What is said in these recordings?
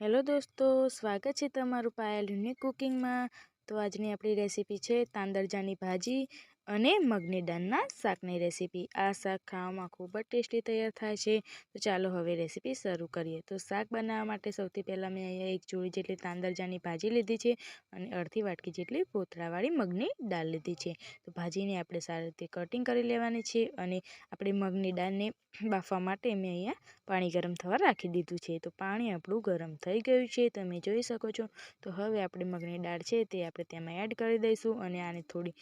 Hello દોસ્તો, સ્વાગત છે તમારું પાયલ યુનિક કુકિંગમાં. તો આજની આપણી રેસીપી છે તાંદરજાની ભાજી. અને મગની દાળના શાકની રેસીપી. આ શાક ખાવામાં ખૂબ જ ટેસ્ટી તૈયાર થાય છે. તો ચાલો હવે રેસીપી શરૂ કરીએ. તો શાક બનાવવા માટે સૌથી પહેલાં મેં અહીંયા એક જોડી જેટલી તાંદરજાની ભાજી લીધી છે અને અડધી વાટકી જેટલી પોતરાવાળી મગની દાળ લીધી છે. તો ભાજીને આપણે સારી રીતે કટિંગ કરી લેવાની છે અને આપણે મગની દાળને બાફવા માટે મેં અહીંયા પાણી ગરમ થવા રાખી દીધું છે. તો પાણી આપણું ગરમ થઈ ગયું છે. તમે જોઈ શકો છો. તો હવે આપણે મગની દાળ છે તે આપણે તેમાં એડ કરી દઈશું અને આને થોડી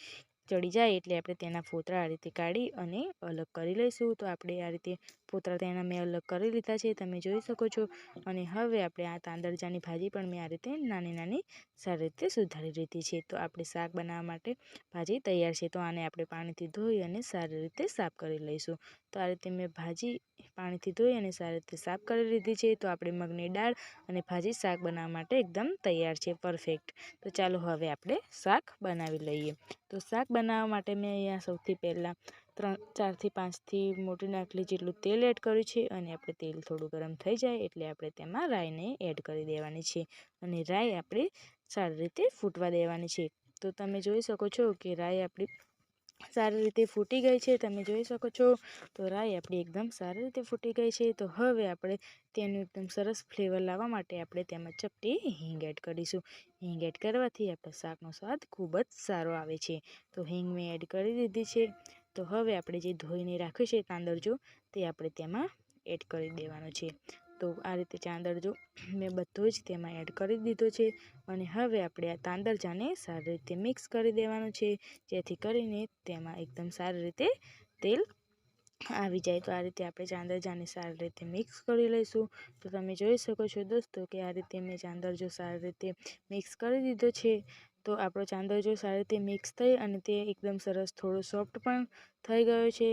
ચડી જાય એટલે આપણે તેના ફોતરા આ રીતે કાઢી અને અલગ કરી લઈશું. તો આપણે આ રીતે ફોતરા તેના મેં અલગ કરી લીધા છે, તમે જોઈ શકો છો. અને હવે આપણે આ તાંદરજાની ભાજી પણ મેં આ રીતે નાની નાની સારી રીતે સુધારી લીધી છે. તો આપણે શાક બનાવવા માટે ભાજી તૈયાર છે, તો આને આપણે પાણીથી ધોઈ અને સારી રીતે સાફ કરી લઈશું. તો આ રીતે મેં ભાજી પાણીથી ધોઈ અને સારી રીતે સાફ કરી લીધી છે. તો આપણે મગની દાળ અને ભાજી શાક બનાવવા માટે એકદમ તૈયાર છે, પરફેક્ટ. તો ચાલો હવે આપણે શાક બનાવી લઈએ. તો શાક બનાવવા માટે મેં અહીંયા સૌથી પહેલાં ત્રણ, ચારથી પાંચથી મોટી નાખલી જેટલું તેલ એડ કર્યું છે અને આપણે તેલ થોડું ગરમ થઈ જાય એટલે આપણે તેમાં રાઈને એડ કરી દેવાની છે અને રાઈ આપણે સારી રીતે ફૂટવા દેવાની છે. તો તમે જોઈ શકો છો કે રાઈ આપણી સારી રીતે ફૂટી ગઈ છે. તમે જોઈ શકો છો તો રાઈ આપણી એકદમ સારી રીતે ફૂટી ગઈ છે. તો હવે આપણે તેનું એકદમ સરસ ફ્લેવર લાવવા માટે આપણે તેમાં ચપટી હિંગ એડ કરીશું. હિંગ એડ કરવાથી આપણા શાકનો સ્વાદ ખૂબ જ સારો આવે છે. તો હિંગ મેં એડ કરી દીધી છે. તો હવે આપણે જે ધોઈને રાખ્યું છે તાંદરજો તે આપણે તેમાં એડ કરી દેવાનો છે. તો આ રીતે ચાંદરજો મેં બધું જ તેમાં એડ કરી દીધો છે અને હવે આપણે આ તાંદરજાને સારી રીતે મિક્સ કરી દેવાનું છે, જેથી કરીને તેમાં એકદમ સારી રીતે તેલ આવી જાય. તો આ રીતે આપણે ચાંદરજાને સારી રીતે મિક્સ કરી લઈશું. તો તમે જોઈ શકો છો દોસ્તો કે આ રીતે મેં ચાંદરજો સારી રીતે મિક્સ કરી દીધો છે. તો આપણો ચાંદરજો સારી રીતે મિક્સ થઈ અને તે એકદમ સરસ થોડો સોફ્ટ પણ થઈ ગયો છે.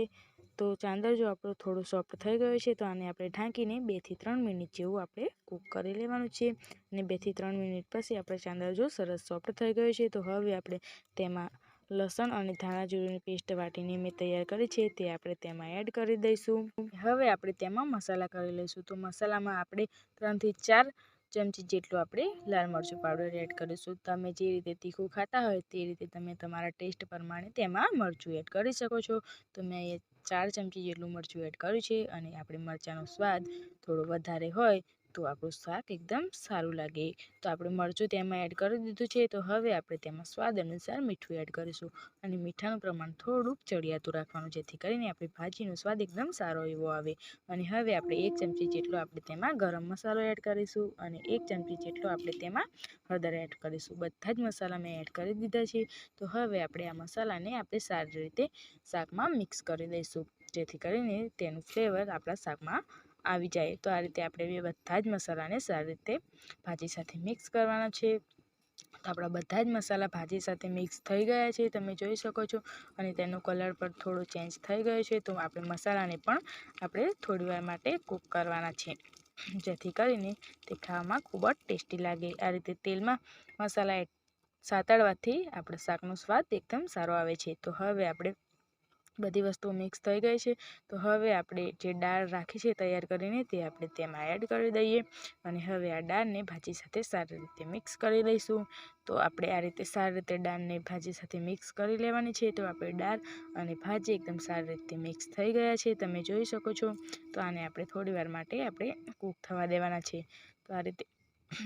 તો ચાંદર જો આપણો થોડો સોફ્ટ થઈ ગયો છે તો આને આપણે ઢાંકીને બેથી ત્રણ મિનિટ જેવું આપણે કૂક કરી લેવાનું છે. અને બેથી ત્રણ મિનિટ પછી આપણે ચાંદરજો સરસ સોફ્ટ થઈ ગયો છે. તો હવે આપણે તેમાં લસણ અને ધાણા જીરુંની પેસ્ટ વાટીને મેં તૈયાર કરી છે તે આપણે તેમાં એડ કરી દઈશું. હવે આપણે તેમાં મસાલા કરી લઈશું. તો મસાલામાં આપણે ત્રણથી ચાર ચમચી જેટલું આપણે લાલ મરચું પાવડર એડ કરીશું. તમે જે રીતે તીખું ખાતા હોય તે રીતે તમે તમારા ટેસ્ટ પ્રમાણે તેમાં મરચું એડ કરી શકો છો. તો મેં ચાર ચમચી જેટલું મરચું એડ કર્યું છે અને આપણે મરચાંનો સ્વાદ થોડો વધારે હોય તો આપણું શાક એકદમ સારું લાગે. તો આપણે મરચું તેમાં એડ કરી દીધું છે, તો હવે આપણે તેમાં સ્વાદ અનુસાર મીઠું એડ કરીશું. અને મીઠાનું પ્રમાણ થોડુંક ચડિયાતું રાખવાનું, જેથી કરીને આપણી ભાજીનો સ્વાદ એકદમ સારો એવો આવે. અને હવે આપણે એક ચમચી જેટલો આપણે તેમાં ગરમ મસાલો એડ કરીશું અને એક ચમચી જેટલો આપણે તેમાં હળદર એડ કરીશું. બધા જ મસાલા મેં એડ કરી દીધા છે. તો હવે આપણે આ મસાલાને આપણે સારી રીતે શાકમાં મિક્સ કરી દઈશું. જેથી કરીને તેનું ફ્લેવર આપણા શાકમાં આવી જાય. તો આ રીતે આપણે બધા જ મસાલાને સારી રીતે ભાજી સાથે મિક્સ કરવાના છે. તો આપણા બધા જ મસાલા ભાજી સાથે મિક્સ થઈ ગયા છે, તમે જોઈ શકો છો. અને તેનો કલર પણ થોડો ચેન્જ થઈ ગયો છે. તો આપણે મસાલાને પણ આપણે થોડીવાર માટે કૂક કરવાના છે. જેથી કરીને તે ખાવામાં ખૂબ જ ટેસ્ટી લાગે. આ રીતે તેલમાં મસાલા સાતળવાથી આપણે શાકનો સ્વાદ એકદમ સારો આવે છે. તો હવે આપણે બધી વસ્તુઓ મિક્સ થઈ ગઈ છે. તો હવે આપણે જે દાળ રાખી છે તૈયાર કરીને તે આપણે તેમાં એડ કરી દઈએ અને હવે આ દાળને ભાજી સાથે સારી રીતે મિક્સ કરી લઈશું. તો આપણે આ રીતે સારી રીતે દાળને ભાજી સાથે મિક્સ કરી લેવાની છે. તો આપણે દાળ અને ભાજી એકદમ સારી રીતે મિક્સ થઈ ગયા છે. તમે જોઈ શકો છો. તો આને આપણે થોડીવાર માટે આપણે કૂક થવા દેવાના છે. તો આ રીતે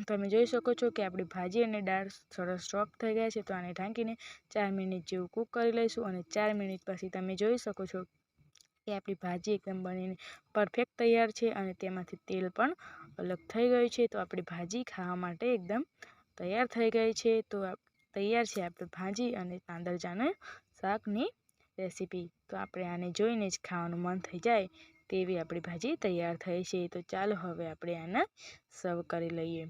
તમે જોઈ શકો છો કે આપણી ભાજી અને દાળ સરસ સોફ્ટ થઈ ગયા છે, તો આને ઢાંકીને ચાર મિનિટ જેવું કૂક કરી લઈશું અને ચાર મિનિટ પછી તમે જોઈ શકો છો કે આપણી ભાજી એકદમ બનીને પરફેક્ટ તૈયાર છે અને તેમાંથી તેલ પણ અલગ થઈ ગયું છે, તો આપણી ભાજી ખાવા માટે એકદમ તૈયાર થઈ ગઈ છે, તો તૈયાર છે આપણે ભાજી અને તાંદરજાના શાકની રેસીપી. તો આપણે આને જોઈને જ ખાવાનું મન થઈ જાય. તેવી આપણી ભાજી તૈયાર થઈ છે. તો ચાલો હવે આપણે આને સર્વ કરી લઈએ.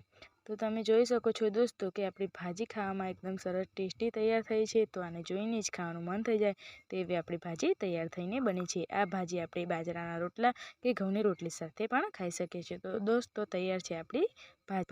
તો તમે જોઈ શકો છો દોસ્તો કે આપણી ભાજી ખાવામાં એકદમ સરસ ટેસ્ટી તૈયાર થઈ છે. તો આને જોઈને જ ખાવાનું મન થઈ જાય તેવી આપણી ભાજી તૈયાર થઈને બની છે. આ ભાજી આપણે બાજરાના રોટલા કે ઘઉંની રોટલી સાથે પણ ખાઈ શકીએ છીએ. તો દોસ્તો તૈયાર છે આપણી ભાજી.